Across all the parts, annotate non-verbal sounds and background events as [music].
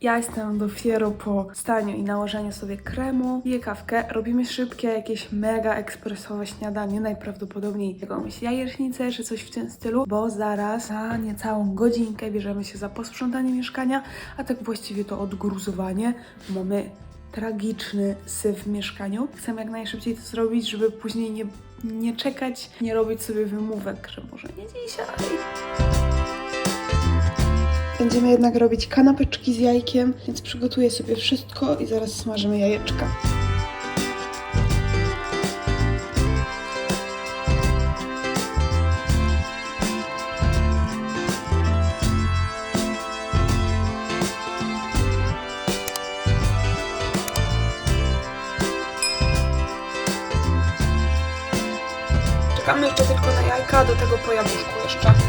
Ja jestem dopiero po staniu i nałożeniu sobie kremu. Piję kawkę. Robimy szybkie, jakieś mega ekspresowe śniadanie. Najprawdopodobniej jakąś jajecznicę czy coś w tym stylu, bo zaraz na niecałą godzinkę bierzemy się za posprzątanie mieszkania, a tak właściwie to odgruzowanie. Mamy tragiczny syf w mieszkaniu. Chcę jak najszybciej to zrobić, żeby później nie, nie czekać, nie robić sobie wymówek, że może nie dzisiaj. Będziemy jednak robić kanapeczki z jajkiem, więc przygotuję sobie wszystko i zaraz smażymy jajeczka. Czekamy jeszcze tylko na jajka, do tego po jabłuszku jeszcze.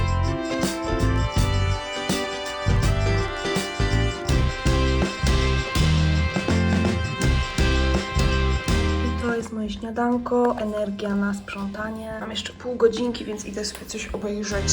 Śniadanko, energia na sprzątanie. Mam jeszcze pół godzinki, więc idę sobie coś obejrzeć.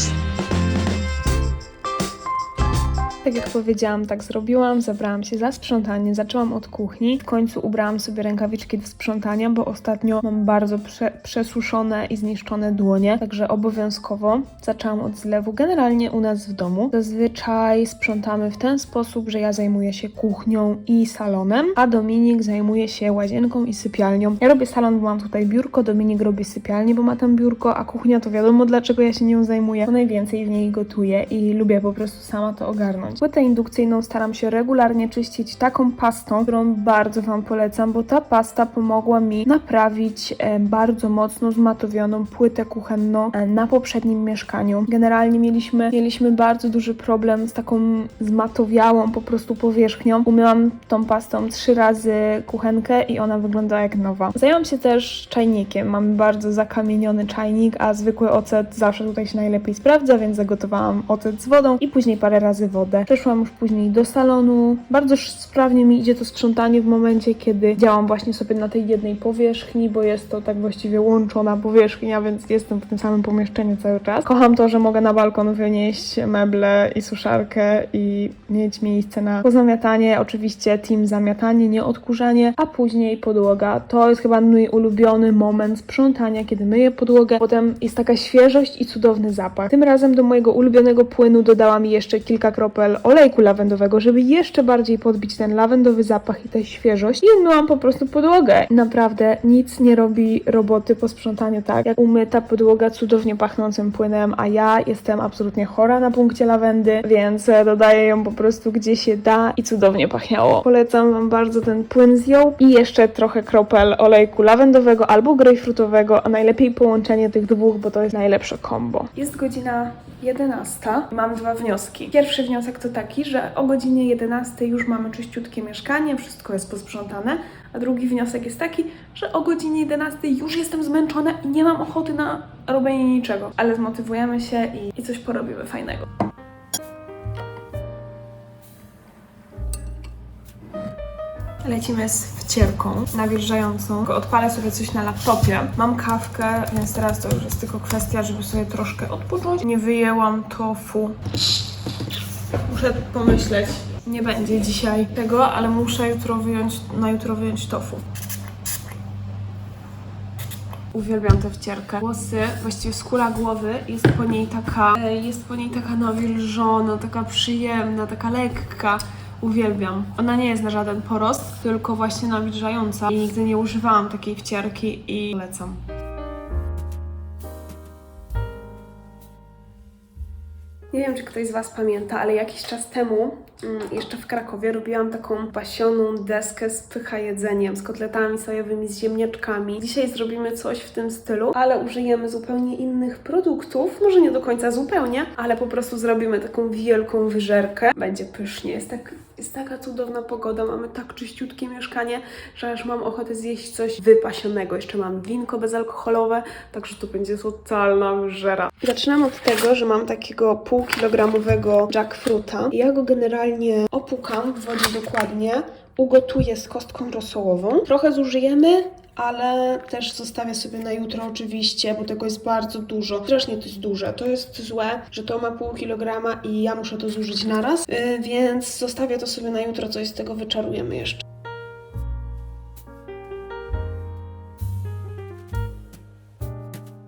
Tak jak powiedziałam, tak zrobiłam. Zabrałam się za sprzątanie, zaczęłam od kuchni. W końcu ubrałam sobie rękawiczki do sprzątania, bo ostatnio mam bardzo prze przesuszone i zniszczone dłonie, także obowiązkowo zaczęłam od zlewu. Generalnie u nas w domu zazwyczaj sprzątamy w ten sposób, że ja zajmuję się kuchnią i salonem, a Dominik zajmuje się łazienką i sypialnią. Ja robię salon, bo mam tutaj biurko, Dominik robi sypialnię, bo ma tam biurko, a kuchnia to wiadomo dlaczego ja się nią zajmuję, bo najwięcej w niej gotuję i lubię po prostu sama to ogarnąć. Płytę indukcyjną staram się regularnie czyścić taką pastą, którą bardzo Wam polecam, bo ta pasta pomogła mi naprawić e, bardzo mocno zmatowioną płytę kuchenną e, na poprzednim mieszkaniu. Generalnie mieliśmy, mieliśmy bardzo duży problem z taką zmatowiałą po prostu powierzchnią. Umyłam tą pastą trzy razy kuchenkę i ona wygląda jak nowa. Zajęłam się też czajnikiem. Mamy bardzo zakamieniony czajnik, a zwykły ocet zawsze tutaj się najlepiej sprawdza, więc zagotowałam ocet z wodą i później parę razy wodę. Przeszłam już później do salonu. Bardzo sprawnie mi idzie to sprzątanie w momencie, kiedy działam właśnie sobie na tej jednej powierzchni, bo jest to tak właściwie łączona powierzchnia, więc jestem w tym samym pomieszczeniu cały czas. Kocham to, że mogę na balkon wynieść meble i suszarkę i mieć miejsce na pozamiatanie. Oczywiście team zamiatanie, nie odkurzanie, a później podłoga. To jest chyba mój ulubiony moment sprzątania, kiedy myję podłogę. Potem jest taka świeżość i cudowny zapach. Tym razem do mojego ulubionego płynu dodałam jeszcze kilka kropel olejku lawendowego, żeby jeszcze bardziej podbić ten lawendowy zapach i tę świeżość. I umyłam po prostu podłogę. Naprawdę nic nie robi roboty po sprzątaniu tak, jak umyta podłoga cudownie pachnącym płynem, a ja jestem absolutnie chora na punkcie lawendy, więc dodaję ją po prostu gdzie się da i cudownie pachniało. Polecam Wam bardzo ten płyn z ją i jeszcze trochę kropel olejku lawendowego albo grejpfrutowego, a najlepiej połączenie tych dwóch, bo to jest najlepsze kombo. Jest godzina 11. Mam dwa wnioski. Pierwszy wniosek to taki, że o godzinie 11 już mamy czyściutkie mieszkanie, wszystko jest posprzątane, a drugi wniosek jest taki, że o godzinie 11 już jestem zmęczona i nie mam ochoty na robienie niczego, ale zmotywujemy się i, i coś porobimy fajnego. Lecimy z wcierką nawilżającą. Odpalę sobie coś na laptopie. Mam kawkę, więc teraz to już jest tylko kwestia, żeby sobie troszkę odpocząć. Nie wyjęłam tofu. Muszę pomyśleć. Nie będzie dzisiaj tego, ale muszę jutro wyjąć, na jutro wyjąć tofu. Uwielbiam tę wcierkę. Włosy, właściwie skóra głowy jest po niej taka, e, jest po niej taka nawilżona, taka przyjemna, taka lekka. Uwielbiam. Ona nie jest na żaden porost, tylko właśnie nawilżająca. I nigdy nie używałam takiej wcierki i polecam. Nie wiem, czy ktoś z Was pamięta, ale jakiś czas temu, jeszcze w Krakowie, robiłam taką pasioną deskę z pycha jedzeniem, z kotletami sojowymi, z ziemniaczkami. Dzisiaj zrobimy coś w tym stylu, ale użyjemy zupełnie innych produktów. Może nie do końca zupełnie, ale po prostu zrobimy taką wielką wyżerkę. Będzie pysznie. Jest, tak, jest taka cudowna pogoda, mamy tak czyściutkie mieszkanie, że aż mam ochotę zjeść coś wypasionego. Jeszcze mam winko bezalkoholowe, także to będzie totalna wyżera. Zaczynam od tego, że mam takiego półkilogramowego jackfruta. Ja go generalnie opukam w wodzie dokładnie, ugotuję z kostką rosołową. Trochę zużyjemy, ale też zostawię sobie na jutro oczywiście, bo tego jest bardzo dużo. Strasznie to jest duże. To jest złe, że to ma pół kilograma i ja muszę to zużyć naraz, yy, więc zostawię to sobie na jutro, coś z tego wyczarujemy jeszcze.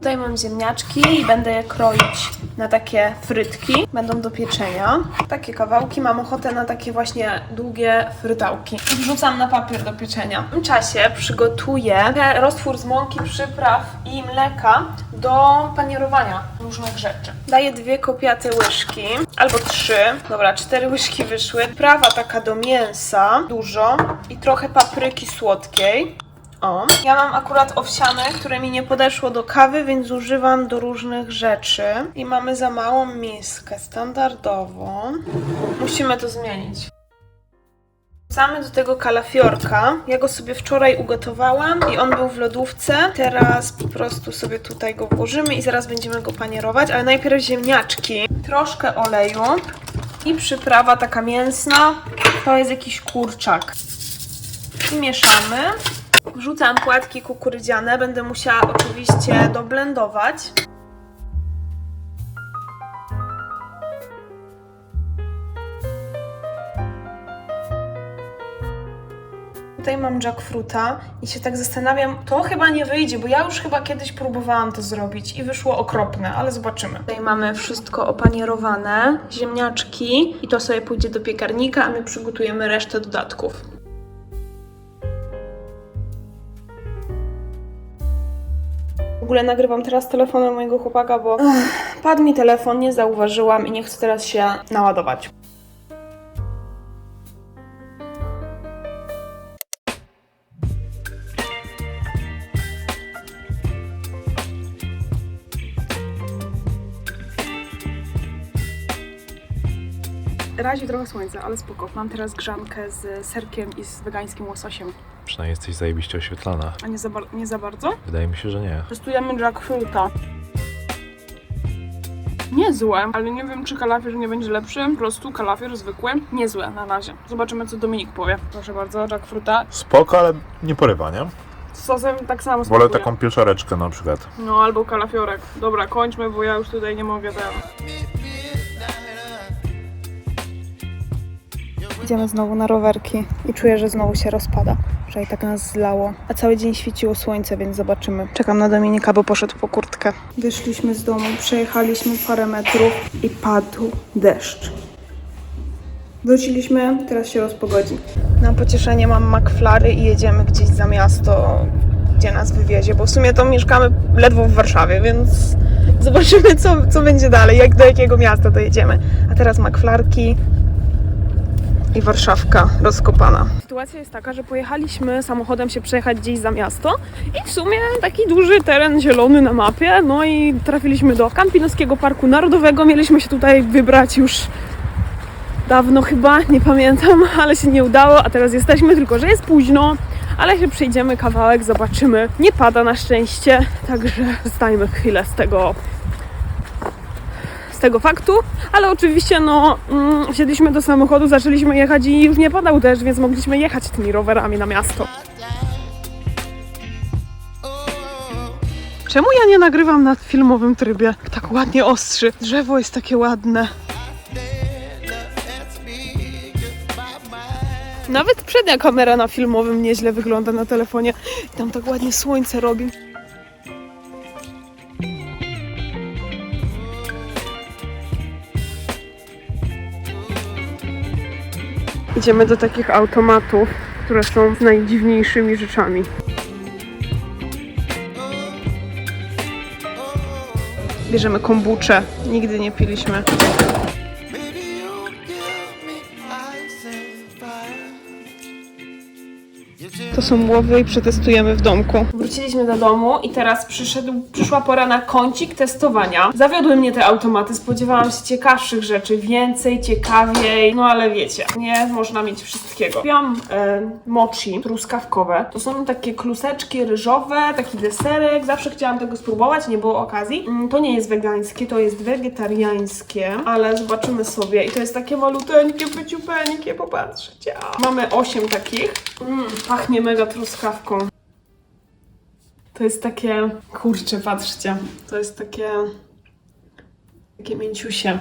Tutaj mam ziemniaczki i będę je kroić na takie frytki. Będą do pieczenia. Takie kawałki. Mam ochotę na takie właśnie długie frytałki. Wrzucam na papier do pieczenia. W tym czasie przygotuję roztwór z mąki, przypraw i mleka do panierowania różnych rzeczy. Daję dwie kopiate łyżki, albo trzy. Dobra, cztery łyżki wyszły. Prawa taka do mięsa, dużo i trochę papryki słodkiej. O. Ja mam akurat owsiane, które mi nie podeszło do kawy, więc używam do różnych rzeczy. I mamy za małą miskę standardową. Musimy to zmienić. Wrzucamy do tego kalafiorka. Ja go sobie wczoraj ugotowałam i on był w lodówce. Teraz po prostu sobie tutaj go włożymy i zaraz będziemy go panierować, ale najpierw ziemniaczki, troszkę oleju i przyprawa taka mięsna. To jest jakiś kurczak. I mieszamy. Wrzucam płatki kukurydziane, będę musiała oczywiście doblendować. Tutaj mam jackfruta i się tak zastanawiam, to chyba nie wyjdzie, bo ja już chyba kiedyś próbowałam to zrobić i wyszło okropne, ale zobaczymy. Tutaj mamy wszystko opanierowane, ziemniaczki i to sobie pójdzie do piekarnika, a my przygotujemy resztę dodatków. Ogóle nagrywam teraz telefonem mojego chłopaka, bo Ech, padł mi telefon, nie zauważyłam i nie chcę teraz się naładować. Razi trochę słońca, ale spoko. Mam teraz grzankę z serkiem i z wegańskim łososiem. Przynajmniej jesteś zajebiście oświetlana. A nie za, bar- nie za bardzo? Wydaje mi się, że nie. Testujemy jackfruita. Niezłe, ale nie wiem, czy kalafior nie będzie lepszy. Po prostu kalafior zwykły. Niezłe na razie. Zobaczymy, co Dominik powie. Proszę bardzo, jackfruita. Spoko, ale nie porywa, nie? Z sosem tak samo Wolę smakuje. taką pieczareczkę na przykład. No, albo kalafiorek. Dobra, kończmy, bo ja już tutaj nie mogę teraz. Idziemy znowu na rowerki i czuję, że znowu się rozpada. Wczoraj tak nas zlało, a cały dzień świeciło słońce, więc zobaczymy. Czekam na Dominika, bo poszedł po kurtkę. Wyszliśmy z domu, przejechaliśmy parę metrów i padł deszcz. Wróciliśmy, teraz się rozpogodzi. Na pocieszenie mam McFlary i jedziemy gdzieś za miasto, gdzie nas wywiezie, bo w sumie to mieszkamy ledwo w Warszawie, więc zobaczymy, co, co będzie dalej, jak do jakiego miasta dojedziemy. A teraz McFlarki, i Warszawka rozkopana. Sytuacja jest taka, że pojechaliśmy samochodem się przejechać gdzieś za miasto i w sumie taki duży teren zielony na mapie, no i trafiliśmy do Kampinoskiego Parku Narodowego. Mieliśmy się tutaj wybrać już dawno chyba, nie pamiętam, [laughs] ale się nie udało, a teraz jesteśmy, tylko że jest późno, ale się przejdziemy kawałek, zobaczymy. Nie pada na szczęście, także zdajmy chwilę z tego tego faktu, ale oczywiście no mm, wsiedliśmy do samochodu, zaczęliśmy jechać i już nie padał deszcz, więc mogliśmy jechać tymi rowerami na miasto. Czemu ja nie nagrywam na filmowym trybie? Tak ładnie ostrzy. Drzewo jest takie ładne. Nawet przednia kamera na filmowym nieźle wygląda na telefonie. Tam tak ładnie słońce robi. Idziemy do takich automatów, które są z najdziwniejszymi rzeczami. Bierzemy kombuczę. Nigdy nie piliśmy. To są łowy i przetestujemy w domku. Wróciliśmy do domu i teraz przyszedł, przyszła pora na kącik testowania. Zawiodły mnie te automaty, spodziewałam się ciekawszych rzeczy, więcej, ciekawiej, no ale wiecie, nie można mieć wszystkiego. Kupiłam e, mochi truskawkowe. To są takie kluseczki ryżowe, taki deserek. Zawsze chciałam tego spróbować, nie było okazji. Mm, to nie jest wegańskie, to jest wegetariańskie, ale zobaczymy sobie. I to jest takie maluteńkie, pyciupeńkie, popatrzcie. Mamy 8 takich. Mm, pachnie mega truskawką. To jest takie, kurczę, patrzcie, to jest takie, takie mięciusie.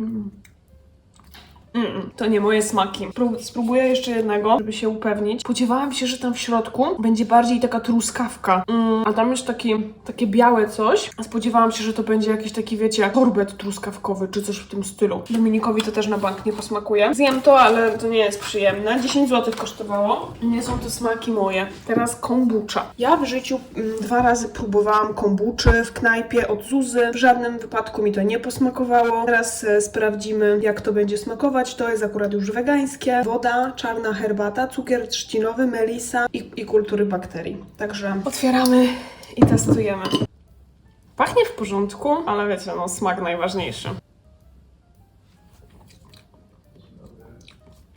Mm. Mm, to nie moje smaki. Prób- Spróbuję jeszcze jednego, żeby się upewnić. Spodziewałam się, że tam w środku będzie bardziej taka truskawka, mm, a tam jest taki, takie białe coś. Spodziewałam się, że to będzie jakiś taki, wiecie, sorbet truskawkowy, czy coś w tym stylu. Dominikowi to też na bank nie posmakuje. Zjem to, ale to nie jest przyjemne. 10 zł kosztowało. Nie są to smaki moje. Teraz kombucha. Ja w życiu mm, dwa razy próbowałam kombuczy w knajpie od Zuzy. W żadnym wypadku mi to nie posmakowało. Teraz e, sprawdzimy, jak to będzie smakować. To jest akurat już wegańskie. Woda, czarna herbata, cukier trzcinowy, melisa i, i kultury bakterii. Także otwieramy i testujemy. Pachnie w porządku, ale wiecie, no smak najważniejszy.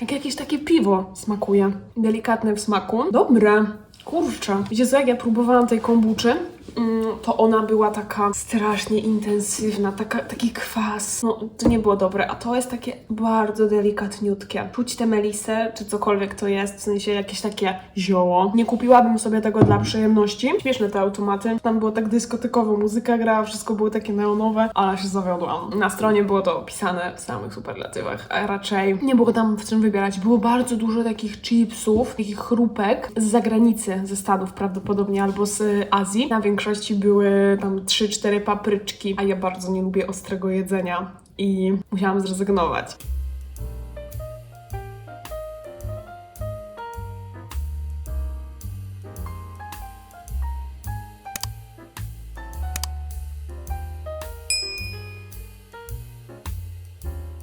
Jak jakieś takie piwo smakuje. Delikatne w smaku. Dobre. Kurczę. Wiecie co, jak ja próbowałam tej kombuczy, to ona była taka strasznie intensywna, taka, taki kwas. No, to nie było dobre, a to jest takie bardzo delikatniutkie. Czuć tę melisę, czy cokolwiek to jest, w sensie jakieś takie zioło. Nie kupiłabym sobie tego dla przyjemności. Śmieszne te automaty. Tam było tak dyskotekowo, muzyka grała, wszystko było takie neonowe, ale się zawiodłam. Na stronie było to opisane w samych superlatywach, a raczej nie było tam w czym wybierać. Było bardzo dużo takich chipsów, takich chrupek z zagranicy, ze Stanów prawdopodobnie, albo z Azji. Na większości były tam 3-4 papryczki, a ja bardzo nie lubię ostrego jedzenia i musiałam zrezygnować.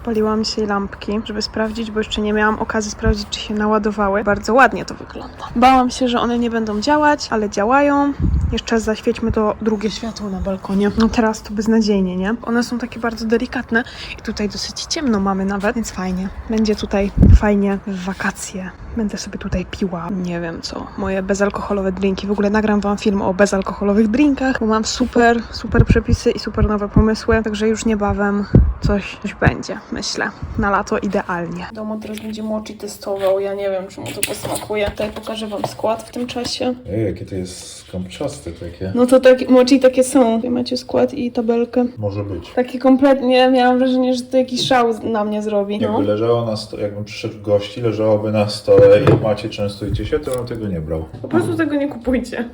Paliłam się lampki, żeby sprawdzić, bo jeszcze nie miałam okazji sprawdzić, czy się naładowały. Bardzo ładnie to wygląda. Bałam się, że one nie będą działać, ale działają. Jeszcze zaświećmy to drugie światło na balkonie. No teraz to beznadziejnie, nie? One są takie bardzo delikatne i tutaj dosyć ciemno mamy nawet, więc fajnie. Będzie tutaj fajnie w wakacje. Będę sobie tutaj piła, nie wiem co, moje bezalkoholowe drinki. W ogóle nagram wam film o bezalkoholowych drinkach, bo mam super, super przepisy i super nowe pomysły, także już niebawem coś, coś będzie, myślę. Na lato idealnie. Domo teraz będzie mochi testował, ja nie wiem, czy mu to posmakuje. Tutaj pokażę wam skład w tym czasie. Ej, jakie to jest takie. No to tak, mochi takie są. Tutaj macie skład i tabelkę. Może być. Takie kompletnie, miałam wrażenie, że to jakiś szał na mnie zrobi. No. Jakby leżało na stole, jakbym przyszedł gości, leżałoby na stole i macie, częstujcie się, to bym tego nie brał. Po prostu tego nie kupujcie.